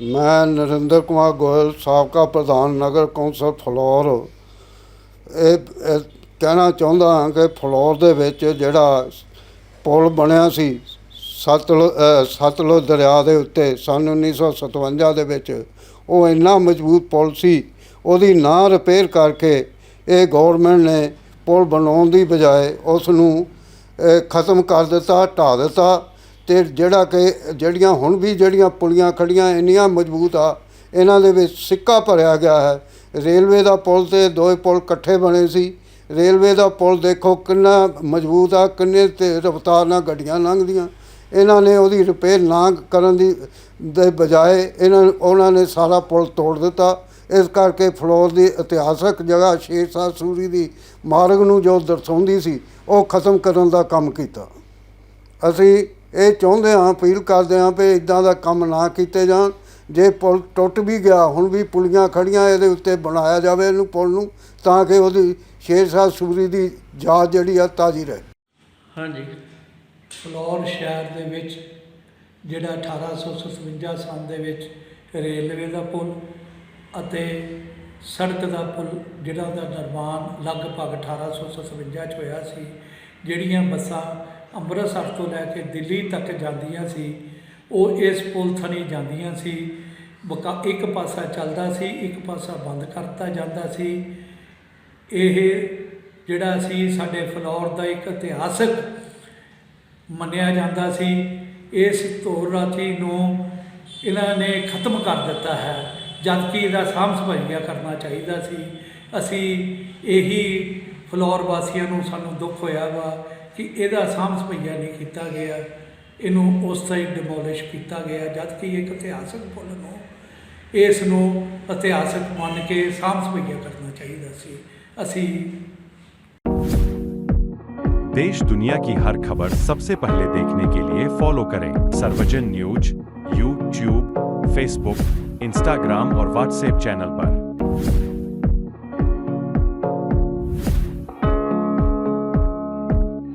ਮੈਂ ਨਰਿੰਦਰ ਕੁਮਾਰ ਗੋਇਲ ਸਾਬਕਾ ਪ੍ਰਧਾਨ ਨਗਰ ਕੌਂਸਲ ਫਲੋਰ। ਇਹ ਕਹਿਣਾ ਚਾਹੁੰਦਾ ਹਾਂ ਕਿ ਫਲੋਰ ਦੇ ਵਿੱਚ ਜਿਹੜਾ ਪੁਲ ਬਣਿਆ ਸੀ ਸਤਲੁਜ ਅ, ਸਤਲੁਜ ਦਰਿਆ ਦੇ ਉੱਤੇ ਸੰਨ 1957 ਦੇ ਵਿੱਚ ਉਹ ਇੰਨਾ ਮਜ਼ਬੂਤ ਪੁਲ ਸੀ ਉਹਦੀ ਨਾ ਰਿਪੇਅਰ ਕਰਕੇ ਇਹ ਗਵਰਨਮੈਂਟ ਨੇ ਪੁਲ ਬਣਾਉਣ ਦੀ ਬਜਾਏ ਉਸ ਨੂੰ ਖਤਮ ਕਰ ਦਿੱਤਾ ਢਾਹ ਦਿੱਤਾ। ਤੇ ਜਿਹੜਾ ਕਿ ਜਿਹੜੀਆਂ ਹੁਣ ਵੀ ਜਿਹੜੀਆਂ ਪੁਲੀਆਂ ਖੜੀਆਂ ਇੰਨੀਆਂ ਮਜ਼ਬੂਤ ਆ, ਇਹਨਾਂ ਦੇ ਵਿੱਚ ਸਿੱਕਾ ਭਰਿਆ ਗਿਆ ਹੈ। ਰੇਲਵੇ ਦਾ ਪੁਲ ਤੇ ਦੋਏ ਪੁਲ ਇਕੱਠੇ ਬਣੇ ਸੀ। ਰੇਲਵੇ ਦਾ ਪੁਲ ਦੇਖੋ ਕਿੰਨਾ ਮਜ਼ਬੂਤ ਆ, ਕਿੰਨੇ ਤੇ ਰਫ਼ਤਾਰ ਨਾਲ ਗੱਡੀਆਂ ਲੰਘਦੀਆਂ। ਇਹਨਾਂ ਨੇ ਉਹਦੀ ਰਿਪੇਅਰ ਨਾ ਕਰਨ ਦੀ ਦੇ ਬਜਾਏ ਇਹਨਾਂ ਉਹਨਾਂ ਨੇ ਸਾਰਾ ਪੁਲ ਤੋੜ ਦਿੱਤਾ। ਇਸ ਕਰਕੇ ਫਲੋਰ ਦੀ ਇਤਿਹਾਸਕ ਜਗ੍ਹਾ ਸ਼ੇਰ ਸ਼ਾਹ ਸੂਰੀ ਦੀ ਮਾਰਗ ਨੂੰ ਜੋ ਦਰਸਾਉਂਦੀ ਸੀ, ਉਹ ਖਤਮ ਕਰਨ ਦਾ ਕੰਮ ਕੀਤਾ। ਅਸੀਂ ਇਹ ਚਾਹੁੰਦੇ ਹਾਂ ਅਪੀਲ ਕਰਦੇ ਹਾਂ ਵੀ ਇਦਾਂ ਦਾ ਕੰਮ ਨਾ ਕੀਤੇ ਜਾਣ। ਜੇ ਪੁਲ ਟੁੱਟ ਵੀ ਗਿਆ ਹੁਣ ਵੀ ਪੁਲੀਆਂ ਖੜੀਆਂ ਇਹਦੇ ਉੱਤੇ ਬਣਾਇਆ ਜਾਵੇ ਇਹਨੂੰ ਪੁਲ ਨੂੰ ਤਾਂ ਕਿ ਉਹਦੀ ਸ਼ੇਰ ਸ਼ਾਹ ਸੂਰੀ ਦੀ ਯਾਦ ਜਿਹੜੀ ਆ ਤਾਜ਼ੀ ਰਹੇ। ਹਾਂਜੀ। ਫਲੋਰ ਸ਼ਹਿਰ ਦੇ ਵਿੱਚ ਜਿਹੜਾ 1857 ਸਾਲ ਦੇ ਵਿੱਚ ਰੇਲਵੇ ਦਾ ਪੁਲ ਅਤੇ ਸੜਕ ਦਾ ਪੁਲ ਜਿਹੜਾ ਦਾ ਨਿਰਮਾਣ ਲਗਭਗ 1857 ਚ ਹੋਇਆ ਸੀ ਜਿਹੜੀਆਂ ਬੱਸਾਂ ਅੰਮ੍ਰਿਤਸਰ ਤੋਂ ਲੈ ਕੇ ਦਿੱਲੀ ਤੱਕ ਜਾਂਦੀਆਂ ਸੀ, ਉਹ ਇਸ ਪੁਲ ਥਣੀ ਜਾਂਦੀਆਂ ਸੀ। ਬਕਾ ਇੱਕ ਪਾਸਾ ਚੱਲਦਾ ਸੀ, ਇੱਕ ਪਾਸਾ ਬੰਦ ਕਰਤਾ ਜਾਂਦਾ ਸੀ। ਇਹ ਜਿਹੜਾ ਸੀ ਸਾਡੇ ਫਲੌਰ ਦਾ ਇੱਕ ਇਤਿਹਾਸਕ ਮੰਨਿਆ ਜਾਂਦਾ ਸੀ। ਇਸ ਧੋਰ ਰਾਤੀ ਨੂੰ ਇਹਨਾਂ ਨੇ ਖਤਮ ਕਰ ਦਿੱਤਾ ਹੈ ਜਦ ਕਿ ਇਹਦਾ ਸਾਂਭ ਸੰਭਾਲਿਆ ਕਰਨਾ ਚਾਹੀਦਾ ਸੀ। ਅਸੀਂ ਇਹੀ ਫਲੋਰ ਵਾਸੀਆਂ ਨੂੰ ਸਾਨੂੰ ਦੁੱਖ ਹੋਇਆ ਵਾ ਕਿ ਇਹਦਾ ਸਾਂਭ ਸੰਭਾਲਿਆ ਨਹੀਂ ਕੀਤਾ ਗਿਆ ਇਹਨੂੰ ਉਸ ਸਾਈਡ ਡਿਮੋਲਿਸ਼ ਕੀਤਾ ਗਿਆ ਜਦ ਕਿ ਇੱਕ ਇਤਿਹਾਸਕ ਪੁੱਲ ਨੂੰ ਇਸ ਨੂੰ ਇਤਿਹਾਸਕ ਮੰਨ ਕੇ ਸਾਂਭ ਸੰਭਾਲਿਆ ਕਰਨਾ ਚਾਹੀਦਾ ਸੀ ਅਸੀਂ देश दुनिया की हर खबर सबसे पहले देखने के लिए फॉलो करें Sarvajan news YouTube Facebook Instagram और व्हाट्सएप चैनल पर